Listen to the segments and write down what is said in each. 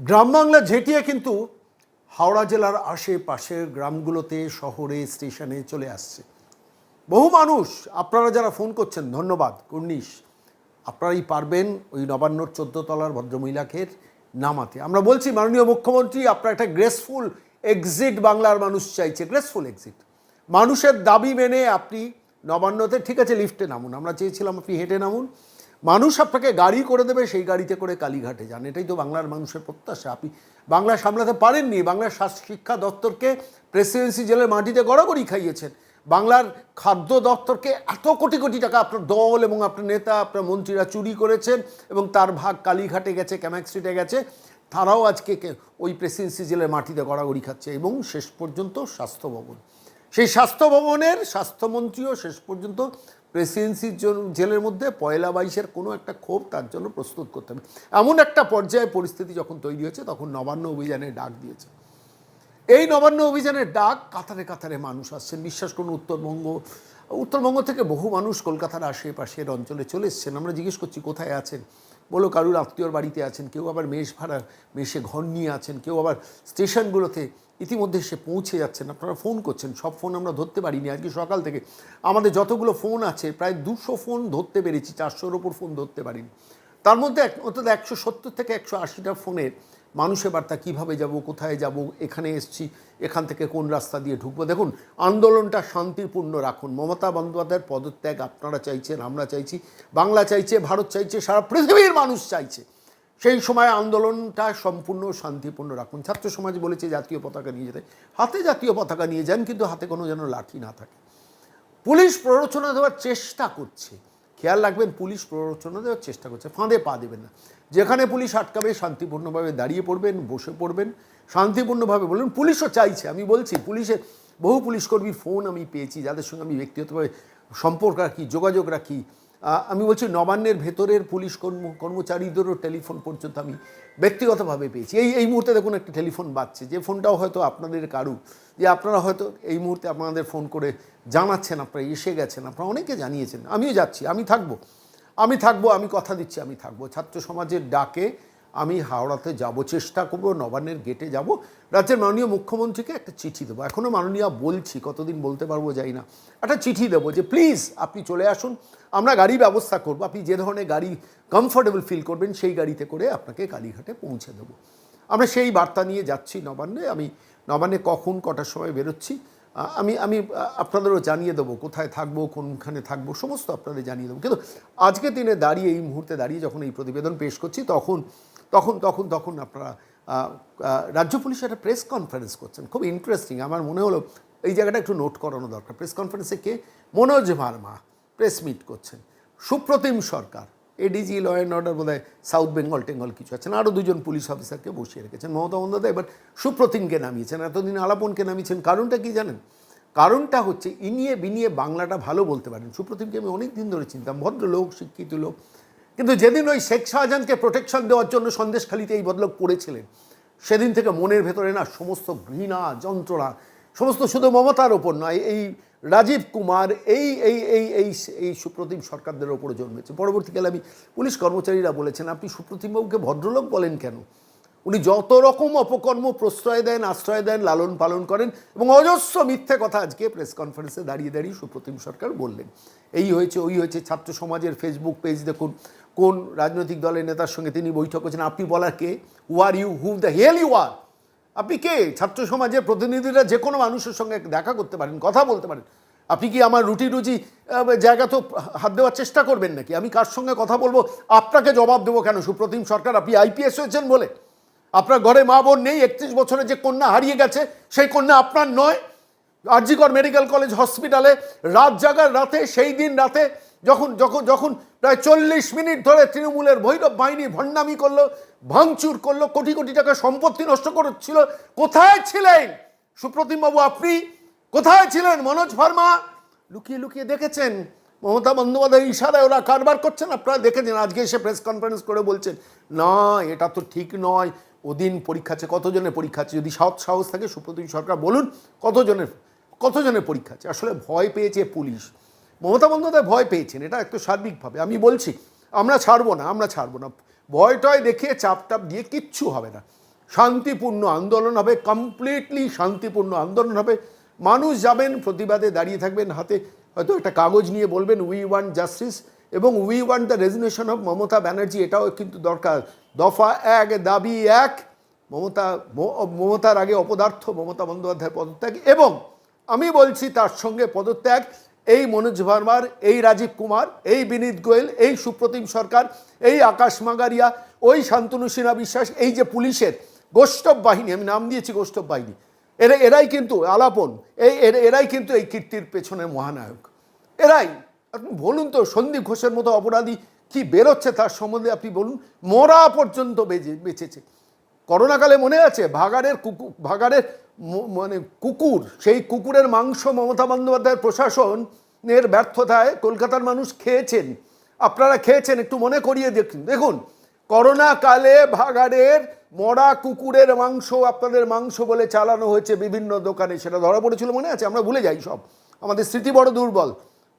গ্রাম বাংলা ঝেঁটিয়ে কিন্তু হাওড়া জেলার আশেপাশের গ্রামগুলোতে, শহরে, স্টেশনে চলে আসছে। বহু মানুষ, আপনারা যারা ফোন করছেন, ধন্যবাদ, কুর্নিশ। আপনারাই পারবেন ওই নবান্নর চোদ্দ তলার ভদ্রমহিলাকে নামাতে। আমরা বলছি, মাননীয় মুখ্যমন্ত্রী, আপনার একটা গ্রেসফুল এক্সিট বাংলার মানুষ চাইছে, গ্রেসফুল এক্সিট মানুষের দাবি মেনে আপনি নবান্নতে, ঠিক আছে লিফটে নামুন। আমরা চেয়েছিলাম আপনি হেঁটে নামুন। মানুষ আপনাকে গাড়ি করে দেবে, সেই গাড়িতে করে কালীঘাটে যান। এটাই তো বাংলার মানুষের প্রত্যাশা। আপনি বাংলা সামলাতে পারেননি বাংলার স্বাস্থ্য শিক্ষা দপ্তরকে প্রেসিডেন্সি জেলের মাটিতে গড়াগড়ি খাইয়েছেন। বাংলার খাদ্য দপ্তরকে এত কোটি কোটি টাকা আপনার দল এবং আপনার নেতা, আপনার মন্ত্রীরা চুরি করেছেন এবং তার ভাগ কালীঘাটে গেছে, ক্যামাক স্ট্রিটে গেছে। তারাও আজকে ওই প্রেসিডেন্সি জেলের মাটিতে গড়াগড়ি খাচ্ছে এবং শেষ পর্যন্ত স্বাস্থ্য ভবন। সেই স্বাস্থ্য ভবনের স্বাস্থ্যমন্ত্রীও শেষ পর্যন্ত প্রেসিডেন্সির জন্য জেলের মধ্যে পয়লা বাইশের কোনো একটা ক্ষোভ তার জন্য প্রস্তুত করতে হবে। এমন একটা পর্যায়ে পরিস্থিতি যখন তৈরি হয়েছে, তখন নবান্ন অভিযানে ডাক দিয়েছে। এই নবান্ন অভিযানের ডাক কাতারে কাতারে মানুষ আসছেন বিশ্বাস করুন, উত্তরবঙ্গ উত্তরবঙ্গ থেকে বহু মানুষ কলকাতার আশেপাশের অঞ্চলে চলে এসছেন। আমরা জিজ্ঞেস করছি, কোথায় আছেন? বলো কারুর আত্মীয়র বাড়িতে আছেন, কেউ আবার মেষ ভাড়া, মেষে ঘর নিয়ে আছেন, কেউ আবার স্টেশনগুলোতে ইতিমধ্যে সে পৌঁছে যাচ্ছেন, আপনারা ফোন করছেন, সব ফোন আমরা ধরতে পারিনি আজকে সকাল থেকে। আমাদের যতগুলো ফোন আছে, প্রায় দুশো ফোন ধরতে পেরেছি, চারশোর ওপর ফোন ধরতে পারিনি। তার মধ্যে অন্তত একশো সত্তর থেকে একশো আশিটা ফোনের মানুষের বার্তা, কীভাবে যাব, কোথায় যাব, এখানে এসছি, এখান থেকে কোন রাস্তা দিয়ে ঢুকবো? দেখুন, আন্দোলনটা শান্তিপূর্ণ রাখুন। মমতা বন্দ্যোপাধ্যায়ের পদত্যাগ আপনারা চাইছেন, আমরা চাইছি, বাংলা চাইছে, ভারত চাইছে, সারা পৃথিবীর মানুষ চাইছে। সেই সময় আন্দোলনটা সম্পূর্ণ শান্তিপূর্ণ রাখুন। ছাত্র সমাজ বলেছে, জাতীয় পতাকা নিয়ে যেতে। হাতে জাতীয় পতাকা নিয়ে যান, কিন্তু হাতে কোনো যেন লাঠি না থাকে। পুলিশ প্ররোচনা দেওয়ার চেষ্টা করছে। খেয়াল রাখবেন পুলিশ প্ররোচনা দেওয়ার চেষ্টা করছে, ফাঁদে পা দেবেন না। যেখানে পুলিশ আটকাবে, শান্তিপূর্ণভাবে দাঁড়িয়ে পড়বেন, বসে পড়বেন। শান্তিপূর্ণভাবে বলবেন পুলিশও চাইছে, আমি বলছি পুলিশের বহু পুলিশকর্মীর ফোন আমি পেয়েছি, যাদের সঙ্গে আমি ব্যক্তিগতভাবে সম্পর্ক রাখি, যোগাযোগ রাখি। আমি বলছি নবান্নের ভেতরের পুলিশ কর্ম, কর্মচারীদেরও টেলিফোন পর্যন্ত আমি ব্যক্তিগতভাবে পেয়েছি। এই এই মুহূর্তে দেখুন একটা টেলিফোন বাজছে, যে ফোনটাও হয়তো আপনাদের কারু যে আপনারা হয়তো এই মুহূর্তে আপনাদের ফোন করে জানাচ্ছেন, আপনারা এসে গেছেন, আপনারা অনেকে জানিয়েছেন, আমিও যাচ্ছি, আমি থাকব আমি থাকব, আমি কথা দিচ্ছি, আমি থাকব। ছাত্র সমাজের ডাকে আমি হাওড়াতে যাব, চেষ্টা করব, নবান্নের গেটে যাব, রাজ্যের মাননীয় মুখ্যমন্ত্রীকে একটা চিঠি দেবো। এখনও মাননীয় বলছি, কতদিন বলতে পারব যাই না, একটা চিঠি দেবো যে, প্লিজ, আপনি চলে আসুন আমরা গাড়ি ব্যবস্থা করব। আপনি যে ধরনের গাড়ি কমফোর্টেবল ফিল করবেন, সেই গাড়িতে করে আপনাকে কালীঘাটে পৌঁছে দেবো। আমরা সেই বার্তা নিয়ে যাচ্ছি নবান্নে। আমি নবান্নে কখন, কটার সময় বেরোচ্ছি আমি আমি আপনাদেরও জানিয়ে দেবো কোথায় থাকব, কোনখানে থাকব, সমস্ত আপনাদের জানিয়ে দেবো। কিন্তু আজকে দিনে দাঁড়িয়ে, এই মুহূর্তে দাঁড়িয়ে যখন এই প্রতিবেদন পেশ করছি, তখন তখন তখন তখন আপনারা রাজ্য পুলিশ একটা প্রেস কনফারেন্স করছেন। খুব ইন্টারেস্টিং আমার মনে হলো এই জায়গাটা একটু নোট করানো দরকার। প্রেস কনফারেন্সে কে? মনোজ ভার্মা। প্রেস মিট করছেন। Supratim Sarkar ADG law and order বোধ সাউথ বেঙ্গল টেঙ্গল কিছু আছেন। আরও দুজন পুলিশ অফিসারকে বসিয়ে রেখেছেন। মমতা বন্দ্যোপাধ্যায়, এবার সুপ্রতিমকে নামিয়েছেন। এতদিন আলাপনকে নামিয়েছেন। কারণটা কি জানেন? কারণটা হচ্ছে ইনিয়ে বিনিয়ে বাংলাটা ভালো বলতে পারেন। সুপ্রতিমকে আমি অনেক দিন ধরে চিনতাম। ভদ্রলোক, শিক্ষিত লোক। কিন্তু যেদিন ওই শেখ শাহজাহানকে প্রোটেকশন দেওয়ার জন্য সন্দেশখালিতে এই বদলোক করেছিলেন, সেদিন থেকে মনের ভেতরে না সমস্ত ঘৃণা, যন্ত্রণা, সমস্ত শুধু মমতার ওপর নয়, এই রাজীব কুমার এই এই এই এই এই সুপ্রতিম সরকারদের ওপরে জন্মেছে। পরবর্তীকালে আমি পুলিশ কর্মচারীরা বলেছেন, আপনি সুপ্রতিমবাবুকে ভদ্রলোক বলেন কেন? উনি যত রকম অপকর্ম প্রশ্রয় দেন, আশ্রয় দেন, লালন পালন করেন এবং অজস্র মিথ্যে কথা আজকে প্রেস কনফারেন্সে দাঁড়িয়ে দাঁড়িয়ে সুপ্রতিম সরকার বললেন। এই হয়েছে, ওই হয়েছে ছাত্র সমাজের ফেসবুক পেজ দেখুন, কোন রাজনৈতিক দলের নেতার সঙ্গে তিনি বৈঠক করেছেন। আপনি বলার কে? Who are you who the hell you are আপনি কে? ছাত্র সমাজের প্রতিনিধিরা যে কোনো মানুষের সঙ্গে দেখা করতে পারেন, কথা বলতে পারেন। আপনি কি আমার রুটি রুজি জায়গা তো হাত দেওয়ার চেষ্টা করবেন নাকি? আমি কার সঙ্গে কথা বলব? আপনাকে জবাব দেবো কেন? সুপ্রতিম সরকার, আপনি আইপিএস হয়েছেন বলে। আপনার ঘরে মা বোন নেই, একত্রিশ বছরে যে কন্যা হারিয়ে গেছে, সেই কন্যা আপনার নয়। আরজিকর মেডিকেল কলেজ হসপিটালে রাত জাগার রাতে, সেই দিন রাতে যখন যখন যখন প্রায় চল্লিশ মিনিট ধরে তৃণমূলের ভৈরব বাহিনী ভণ্ডামি করল, ভাঙচুর করল, কোটি কোটি টাকা সম্পত্তি নষ্ট করছিল, কোথায় ছিলেন? সুপ্রতিমবাবু, আপনি কোথায় ছিলেন? মনোজ ভার্মা? লুকিয়ে লুকিয়ে দেখেছেন? মমতা বন্দ্যোপাধ্যায় ইশারায় ওরা কারবার করছেন আপনারা দেখেছেন, আজকে এসে প্রেস কনফারেন্স করে বলছেন, না, এটা তো ঠিক নয়। ওদিন পরীক্ষা আছে, কতজনের পরীক্ষা আছে? যদি সৎ সাহস থাকে সুপ্রতিম সরকার, বলুন কতজনের কতজনের পরীক্ষা আছে? আসলে ভয় পেয়েছে পুলিশ। মমতা বন্দ্যোপাধ্যায় ভয় পেয়েছেন, এটা একটু সার্বিকভাবে। আমি বলছি, আমরা ছাড়বো না, আমরা ছাড়বো না। ভয় টয় দেখিয়ে চাপ টাপ দিয়ে কিচ্ছু হবে না। শান্তিপূর্ণ আন্দোলন হবে কমপ্লিটলি শান্তিপূর্ণ আন্দোলন হবে। মানুষ যাবেন, প্রতিবাদে দাঁড়িয়ে থাকবেন, হাতে হয়তো একটা কাগজ নিয়ে বলবেন উই ওয়ান্ট জাস্টিস এবং we want the resignation of Mamata Banerjee, এটাও কিন্তু দরকার। দফা এক, দাবি এক, মমতা মমতার আগে অপদার্থ মমতা বন্দ্যোপাধ্যায়ের পদত্যাগ। এবং আমি বলছি, তার সঙ্গে পদত্যাগ এই মনোজ ভার্মার, এই রাজীব কুমার, এই বিনীত গোয়েল, এই সুপ্রতিম সরকার, এই আকাশ মাগারিয়া, ওই শান্তনু সিনহা বিশ্বাস, এই যে পুলিশের গোষ্ঠব বাহিনী, আমি নাম দিয়েছি গোষ্ঠব বাহিনী, এরা, এরাই কিন্তু আলাপন, এই, এরা- এরাই কিন্তু এই কীর্তির পেছনে মহানায়ক। এরাই, আপনি বলুন তো, সন্দীপ ঘোষের মতো অপরাধী কি বেরোচ্ছে তার সম্বন্ধে আপনি বলুন, মরা পর্যন্ত বেজে, বেঁচেছে। করোনাকালে মনে আছে, ভাগাড়ের কুকুর ভাগাড়ের মানে কুকুর, সেই কুকুরের মাংস মমতা বন্দ্যোপাধ্যায়ের প্রশাসনের ব্যর্থতায় কলকাতার মানুষ খেয়েছেন। আপনারা খেয়েছেন, একটু মনে করিয়ে দেখুন। দেখুন করোনা কালে ভাগাড়ের মরা কুকুরের মাংস, আপনাদের মাংস বলে চালানো হয়েছে বিভিন্ন দোকানে, সেটা ধরা পড়েছিল মনে আছে? আমরা ভুলে যাই সব। আমাদের স্মৃতি বড় দুর্বল।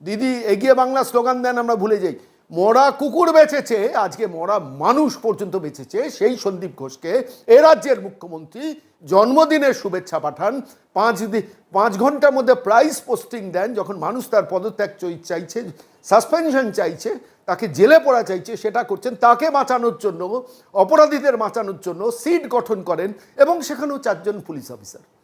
দিদি, এগিয়ে বাংলা স্লোগান দেন, আমরা ভুলে যাই। মরা কুকুর বেঁচেছে, আজকে মরা মানুষ পর্যন্ত বেঁচেছে, সেই সন্দীপ ঘোষকে এ রাজ্যের মুখ্যমন্ত্রী জন্মদিনের শুভেচ্ছা পাঠান। পাঁচ দি- পাঁচ ঘণ্টার মধ্যে প্রাইস পোস্টিং দেন, যখন মানুষ তার পদত্যাগ চই- চাইছে সাসপেনশন চাইছে, তাকে জেলে পড়া চাইছে, সেটা করছেন, তাকে বাঁচানোর জন্য, অপরাধীদের বাঁচানোর জন্য সিট গঠন করেন এবং সেখানেও চারজন পুলিশ অফিসার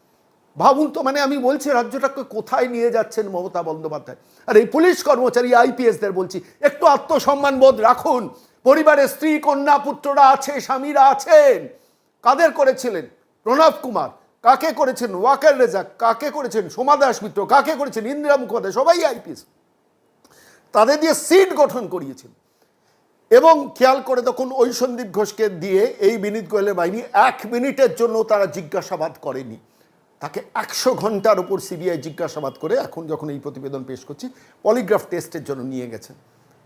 ভাবুন তো মানে আমি বলছি, রাজ্যটাকে কোথায় নিয়ে যাচ্ছেন মমতা বন্দ্যোপাধ্যায়? আর এই পুলিশ কর্মচারী আইপিএসদের বলছি, একটু আত্মসম্মান বোধ রাখুন। পরিবারের স্ত্রী, কন্যা, পুত্ররা আছে, স্বামীরা আছেন। কাদের করেছিলেন? প্রণব কুমার। কাকে করেছেন? ওয়াকার রেজাক কাকে করেছেন? সোমা দাস মিত্র। কাকে করেছেন? ইন্দিরা মুখোপাধ্যায়। সবাই আইপিএস তাদের দিয়ে সিট গঠন করিয়েছেন। এবং খেয়াল করে তখন ওই সন্দীপ ঘোষকে দিয়ে এই বিনীত গোয়েলের বাহিনী এক মিনিটের জন্য তারা জিজ্ঞাসাবাদ করেনি। তাকে একশো ঘণ্টার উপর সিবিআই জিজ্ঞাসাবাদ করে এখন যখন এই প্রতিবেদন পেশ করছি, পলিগ্রাফ টেস্টের জন্য নিয়ে গেছেন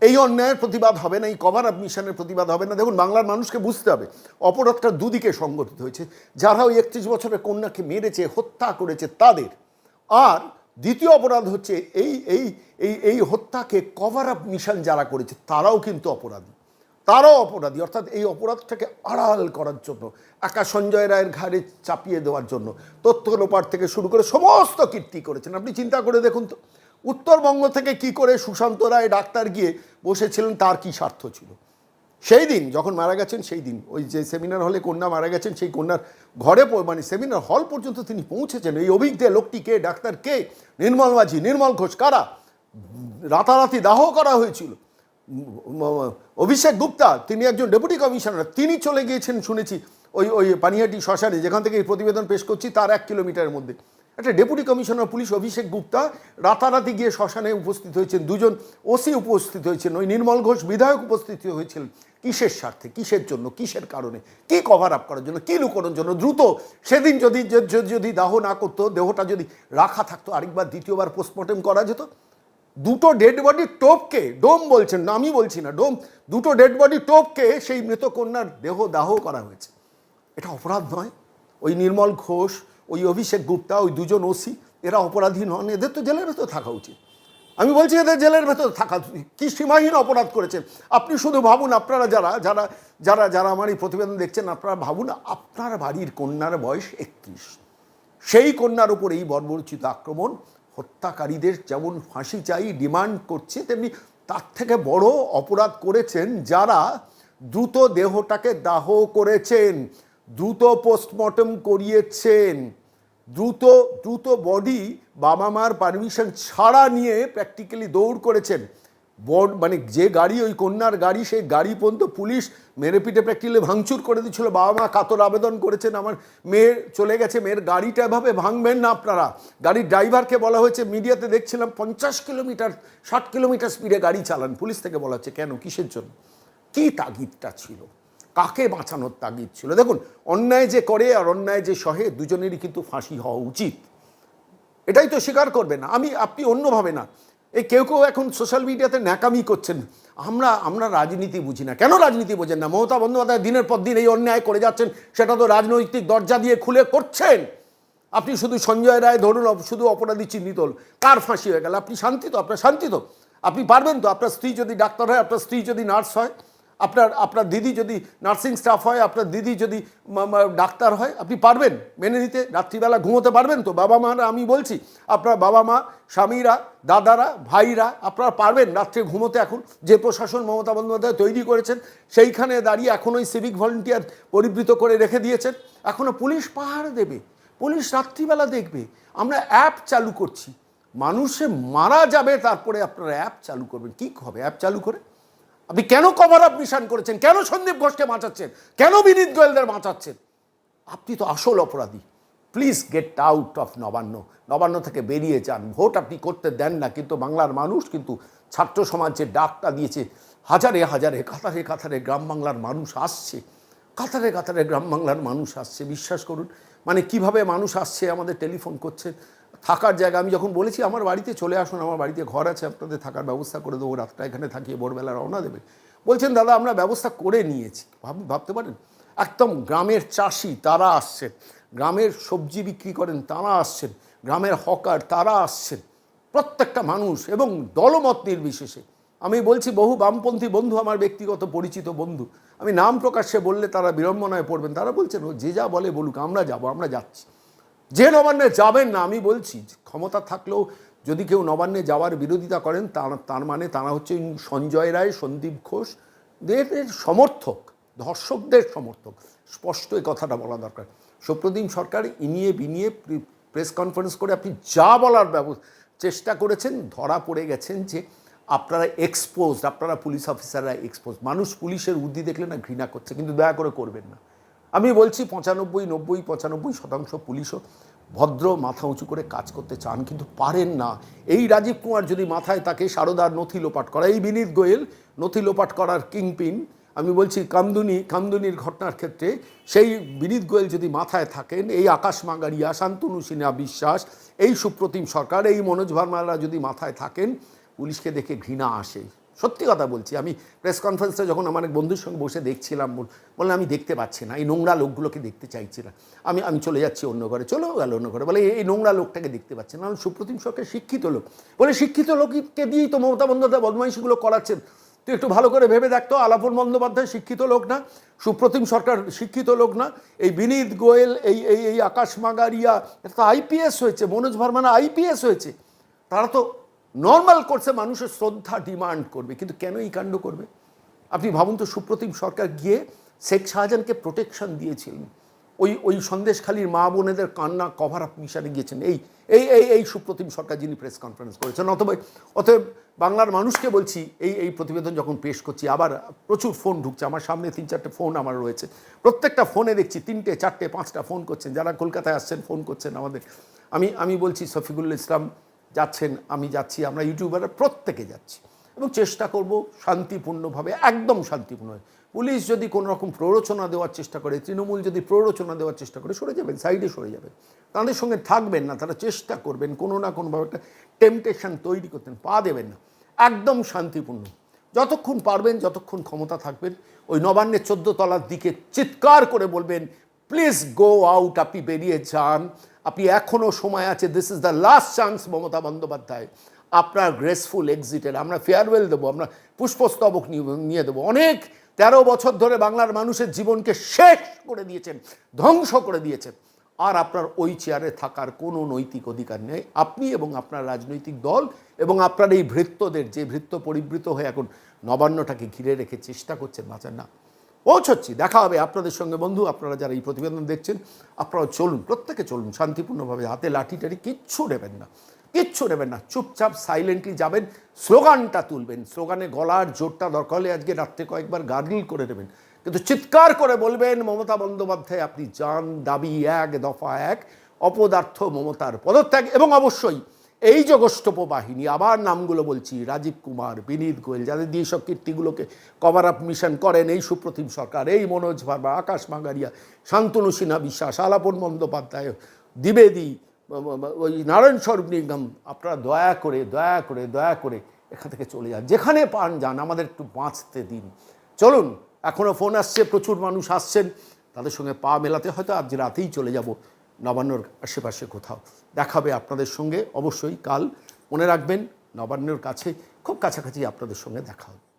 এই অন্যায়ের প্রতিবাদ হবে না, এই কভার আপ মিশনের প্রতিবাদ হবে না। দেখুন, বাংলার মানুষকে বুঝতে হবে, অপরাধটা দুদিকে সংগঠিত হয়েছে। যারা ওই একত্রিশ বছরের কন্যাকে মেরেছে, হত্যা করেছে তাদের। আর দ্বিতীয় অপরাধ হচ্ছে এই এই এই এই হত্যাকে কভার আপ মিশন যারা করেছে, তারাও কিন্তু অপরাধী। তারাও অপরাধী, অর্থাৎ এই অপরাধটাকে আড়াল করার জন্য একা সঞ্জয় রায়ের ঘাড়ে চাপিয়ে দেওয়ার জন্য, তথ্য লোপার থেকে শুরু করে সমস্ত কীর্তি করেছেন। আপনি চিন্তা করে দেখুন তো, উত্তরবঙ্গ থেকে কি করে সুশান্ত রায় ডাক্তার গিয়ে বসেছিলেন, তার কি স্বার্থ ছিল? সেই দিন যখন মারা গেছেন, সেই দিন ওই যে সেমিনার হলে কন্যা মারা গেছেন, সেই কন্যার ঘরে মানে সেমিনার হল পর্যন্ত তিনি পৌঁছেছেন। এই অভিজ্ঞ লোকটি কে, ডাক্তার কে? নির্মল মাঝি, নির্মল ঘোষ, কারা? রাতারাতি দাহ করা হয়েছিল। অভিষেক গুপ্তা, তিনি একজন ডেপুটি কমিশনার, তিনি চলে গিয়েছেন, শুনেছি, ওই ওই পানিহাটি শ্মশানে, যেখান থেকে এই প্রতিবেদন পেশ করছি, তার এক কিলোমিটারের মধ্যে। একটা deputy commissioner police Abhishek Gupta রাতারাতি গিয়ে শ্মশানে উপস্থিত হয়েছেন, দুজন ওসি উপস্থিত হয়েছেন, ওই নির্মল ঘোষ বিধায়ক উপস্থিত হয়েছিলেন। কিসের স্বার্থে, কিসের জন্য, কিসের কারণে, কি কভার আপ করার জন্য, কি লুকোনোর জন্য, দ্রুত সেদিন যদি যদি দাহ না করতো, দেহটা যদি রাখা থাকতো, আরেকবার দ্বিতীয়বার পোস্টমর্টেম করা যেত দুটো ডেড বডি টোপকে ডোম বলছেন না, আমি বলছি না, ডোম, দুটো ডেড বডি টোপকে সেই মৃত কন্যার দেহ দাহ করা হয়েছে। এটা অপরাধ নয়। ওই নির্মল ঘোষ, ওই অভিষেক গুপ্তা, ওই দুজন ওসি, এরা অপরাধী নন, এদের তো জেলের ভেতর থাকা উচিত। আমি বলছি এদের জেলের ভেতর থাকা কি সীমাহীন অপরাধ করেছেন আপনি শুধু ভাবুন, আপনারা যারা যারা যারা যারা আমার এই প্রতিবেদন দেখছেন, আপনারা ভাবুন, আপনার বাড়ির কন্যার বয়স একত্রিশ। সেই কন্যার উপর এই বর্বরচিত আক্রমণ হত্যাকারীদের যেমন ফাঁসি চাই, ডিমান্ড করছে, তেমনি তার থেকে বড় অপরাধ করেছেন যারা দ্রুত দেহটাকে দাহ করেছেন, দ্রুত পোস্টমর্টম করিয়েছেন, দ্রুত দ্রুত বডি বাবা মার পারমিশন ছাড়া নিয়ে প্র্যাকটিক্যালি দৌড় করেছেন। বড মানে যে গাড়ি, ওই কন্যার গাড়ি, সেই গাড়ি পর্যন্ত পুলিশ মেরে পিঠে প্র্যাকটিক্যালি ভাঙচুর করে দিচ্ছিল। বাবা মা কাতর আবেদন করেছেন। আমার মেয়ে চলে গেছে। মেয়ের গাড়িটা এভাবে ভাঙবেন না আপনারা। গাড়ির ড্রাইভারকে বলা হয়েছে, মিডিয়াতে দেখছিলাম পঞ্চাশ কিলোমিটার, ষাট কিলোমিটার স্পিডে গাড়ি চালান। পুলিশ থেকে বলা হচ্ছে, কেন? কিসের জন্য? কী তাগিদটা ছিল? কাকে বাঁচানোর তাগিদ ছিল? দেখুন, অন্যায় যে করে আর অন্যায় যে সহে, দুজনেরই কিন্তু ফাঁসি হওয়া উচিত। এটাই তো স্বীকার করবে না আমি, আপনি অন্যভাবে না। এই কেউ কেউ এখন সোশ্যাল মিডিয়াতে ন্যাকামি করছেন। আমরা আমরা রাজনীতি বুঝি না। কেন রাজনীতি বোঝেন না? মমতা বন্দ্যোপাধ্যায় দিনের পর দিন এই অন্যায় করে যাচ্ছেন, সেটা তো রাজনৈতিক দরজা দিয়ে খুলে করছেন। আপনি শুধু সঞ্জয় রায় ধরুন শুধু অপরাধী চিহ্নিত হল। কার ফাঁসি হয়ে গেল? আপনি শান্তি তো, আপনার শান্তি তো। আপনি পারবেন তো? আপনার স্ত্রী যদি ডাক্তার হয়, আপনার স্ত্রী যদি নার্স হয় আপনার আপনার দিদি যদি নার্সিং স্টাফ হয়, আপনার দিদি যদি ডাক্তার হয়, আপনি পারবেন। মেনে নিতে রাত্রিবেলা ঘুমোতে পারবেন তো। বাবা মারা আমি বলছি, আপনার বাবা মা, স্বামীরা, দাদারা, ভাইরা, আপনারা পারবেন রাত্রে ঘুমোতে এখন। যে প্রশাসন মমতা বন্দ্যোপাধ্যায় তৈরি করেছেন, সেইখানে দাঁড়িয়ে এখন ওই সিভিক ভলেন্টিয়ার পরিবৃত করে রেখে দিয়েছেন। এখনও পুলিশ পাহাড় দেবে। পুলিশ রাত্রিবেলা দেখবে। আমরা অ্যাপ চালু করছি। মানুষে মারা যাবে, তারপরে আপনারা অ্যাপ চালু করবেন। কী হবে? অ্যাপ চালু করে? আপনি কেন কভার আপ মিশন করেছেন? কেন সন্দীপ ঘোষকে বাঁচাচ্ছেন? কেন বিনীত গোয়েলদের বাঁচাচ্ছেন? আপনি তো আসল অপরাধী। Please get out of Nabanna. Nabanna থেকে বেরিয়ে যান। ভোট আপনি করতে দেন না, কিন্তু বাংলার মানুষ কিন্তু ছাত্র সমাজ যে ডাকটা দিয়েছে, হাজারে হাজারে, কাতারে কাতারে গ্রাম বাংলার মানুষ আসছে। কাতারে কাতারে গ্রাম বাংলার মানুষ আসছে। বিশ্বাস করুন মানে কীভাবে মানুষ আসছে, আমাদের টেলিফোন করছে থাকার জায়গা। আমি যখন বলেছি, আমার বাড়িতে চলে আসুন, আমার বাড়িতে ঘর আছে, আপনাদের থাকার ব্যবস্থা করে দেবো, রাতটা এখানে থাকিয়ে ভোরবেলা রওনা দেবে। বলছেন, দাদা, আমরা ব্যবস্থা করে নিয়েছি। ভাব, ভাবতে পারেন? একদম গ্রামের চাষি, তারা আসছেন। গ্রামের সবজি বিক্রি করেন, তারা আসছেন। গ্রামের হকার, তারা আসছেন। প্রত্যেকটা মানুষ এবং দলমত নির্বিশেষে। আমি বলছি, বহু বামপন্থী বন্ধু, আমার ব্যক্তিগত পরিচিত বন্ধু। আমি নাম প্রকাশ্যে বললে তারা বিড়ম্বনায় পড়বেন। তারা বলছেন, ও যে যা বলে বলুক, আমরা যাব, আমরা যাচ্ছি। যে নবান্নে যাবেন না, আমি বলছি, ক্ষমতা থাকলেও যদি কেউ নবান্নে যাওয়ার বিরোধিতা করেন, তার তার মানে তারা হচ্ছে সঞ্জয় রায়, সন্দীপ ঘোষ দের সমর্থক, ধর্ষকদের সমর্থক। স্পষ্ট এই কথাটা বলা দরকার। সুপ্রদীপ সরকার ইনিয়ে বিনিয়ে প্রেস কনফারেন্স করে আপনি যা বলার ব্যবস্থা চেষ্টা করেছেন, ধরা পড়ে গেছেন যে আপনারা এক্সপোজ আপনারা পুলিশ অফিসাররা এক্সপোজ মানুষ পুলিশের উদ্ধি দেখলে না ঘৃণা করছে, কিন্তু দয়া করে করবেন না। আমি বলছি পঁচানব্বই, নব্বই, পঁচানব্বই শতাংশ পুলিশও ভদ্র, মাথা উঁচু করে কাজ করতে চান, কিন্তু পারেন না। এই রাজীব কুমার যদি মাথায় তাকে সারদার নথি লোপাট করা, এই বিনীত গোয়েল নথি লোপাট করার কিংপিন, আমি বলছি কামদুনি, কামদুনির ঘটনার ক্ষেত্রে সেই বিনীত গোয়েল যদি মাথায় থাকেন, এই আকাশ মাগারিয়া শান্তনু সিনহা বিশ্বাস, এই সুপ্রতিম সরকার, এই মনোজ ভার্মারা যদি মাথায় থাকেন, পুলিশকে দেখে ঘৃণা আসে। সত্যি কথা বলছি, আমি প্রেস কনফারেন্সে যখন আমার এক বন্ধুর সঙ্গে বসে দেখছিলাম বল- আমি দেখতে পাচ্ছি না, এই নোংরা লোকগুলোকে দেখতে চাইছি না। আমি আমি চলে যাচ্ছি অন্য ঘরে, চলেও গেল অন্য ঘরে, বলে এই- নোংরা লোকটাকে দেখতে পাচ্ছি না। সুপ্রতিম সরকার শিক্ষিত লোক। বলে, শিক্ষিত লোককে দিয়েই তো মমতা বন্দ্যোপাধ্যায় বদমাইশিগুলো করাচ্ছেন। তুই একটু ভালো করে ভেবে দেখতো আলাপন বন্দ্যোপাধ্যায় শিক্ষিত লোক না, সুপ্রতিম সরকার শিক্ষিত লোক না, এই বিনীত গোয়েল, এই এই এই আকাশ মাগারিয়া এটা তো আইপিএস হয়েছে, মনোজ ভার্মানা আইপিএস হয়েছে। তারা তো নর্মাল করছে মানুষের শ্রদ্ধা ডিমান্ড করবে, কিন্তু কেন এই কাণ্ড করবে? আপনি ভাবুন তো, সুপ্রতিম সরকার গিয়ে শেখ শাহজাহানকে প্রোটেকশন দিয়েছিলেন। ওই ওই সন্দেশখালীর মা বোনেদের কান্না কভার আপ মিশনে গিয়েছেন। এই এই এই এই সুপ্রতিম সরকার যিনি প্রেস কনফারেন্স করেছেন অথবা অতএব বাংলার মানুষকে বলছি, এই এই প্রতিবেদন যখন পেশ করছি, আবার প্রচুর ফোন ঢুকছে। আমার সামনে তিন, চারটে ফোন আমার রয়েছে। প্রত্যেকটা ফোনে দেখছি, তিনটে, চারটে, পাঁচটা ফোন করছেন। যারা কলকাতায় আসছেন ফোন করছেন আমাদের। আমি আমি বলছি, শফিকুল ইসলাম যাচ্ছেন, আমি যাচ্ছি, আমরা ইউটিউবাররা প্রত্যেকে যাচ্ছি। এবং চেষ্টা করব শান্তিপূর্ণভাবে, একদম শান্তিপূর্ণ পুলিশ যদি কোনো রকম প্ররোচনা দেওয়ার চেষ্টা করে, তৃণমূল যদি প্ররোচনা দেওয়ার চেষ্টা করে, সরে যাবেন, সাইডে সরে যাবেন। তাদের সঙ্গে থাকবেন না, তারা চেষ্টা করবেন, কোনো না কোনোভাবে একটা টেম্পটেশন তৈরি করতেন পা দেবেন না। একদম শান্তিপূর্ণ। যতক্ষণ পারবেন, যতক্ষণ ক্ষমতা থাকবেন, ওই নবান্নের চোদ্দ তলার দিকে চিৎকার করে বলবেন প্লিজ গো আউট, আপনি বেরিয়ে যান। আপনি এখনও সময় আছে this is the last chance Mamata Bandyopadhyay. আপনার গ্রেসফুল এক্সিটের আমরা ফেয়ারওয়েল দেবো, আমরা পুষ্পস্তবক নিয়ে- দেবো। অনেক তেরো বছর ধরে বাংলার মানুষের জীবনকে শেষ করে দিয়েছেন, ধ্বংস করে দিয়েছেন। আর আপনার ওই চেয়ারে থাকার কোনো নৈতিক অধিকার নেই। আপনি এবং আপনার রাজনৈতিক দল এবং আপনার এই ভৃত্যদের, যে ভৃত্য পরিবৃত হয়ে এখন নবান্নটাকে ঘিরে রেখে চেষ্টা করছেন বাঁচার না। পৌঁছচ্ছি, দেখা হবে আপনাদের সঙ্গে। বন্ধু, আপনারা যারা এই প্রতিবেদন দেখছেন আপনারা চলুন, প্রত্যেকে চলুন, শান্তিপূর্ণভাবে হাতে লাঠি টাঠি কিচ্ছু নেবেন না, কিচ্ছু নেবেন না, চুপচাপ সাইলেন্টলি যাবেন, স্লোগানটা তুলবেন, স্লোগানে গলার জোরটা দরকার হলে আজকে রাত্রে কয়েকবার গার্গিল করে নেবেন। কিন্তু চিৎকার করে বলবেন, মমতা বন্দ্যোপাধ্যায়, আপনি যান, দাবি এক, দফা এক, অপদার্থ মমতার পদত্যাগ এবং অবশ্যই এই যে বাহিনী আবার নামগুলো বলছি, রাজীব কুমার, বিনীত গোয়েল, যাদের দিয়ে সব কীর্তিগুলোকে কভার আপ মিশন করেন, এই সুপ্রতিম সরকার, এই মনোজ ভার্মা, আকাশ মাঙ্গারিয়া শান্তনু সিনহা বিশ্বাস, আলাপন বন্দ্যোপাধ্যায়, দ্বিবেদী ওই নারায়ণ স্বরূপ নিগম, আপনারা দয়া করে দয়া করে দয়া করে এখান থেকে চলে যান। যেখানে পান যান, আমাদের একটু বাঁচতে দিন। চলুন এখনও ফোন আসছে, প্রচুর মানুষ আসছেন, তাদের সঙ্গে পা মেলাতে, হয়তো আজ রাতেই চলে যাব। নবান্নর আশেপাশে কোথাও। দেখাবে আপনাদের সঙ্গে, অবশ্যই কাল মনে রাখবেন, নবান্নর কাছে, খুব কাছাকাছি আপনাদের সঙ্গে দেখা হবে।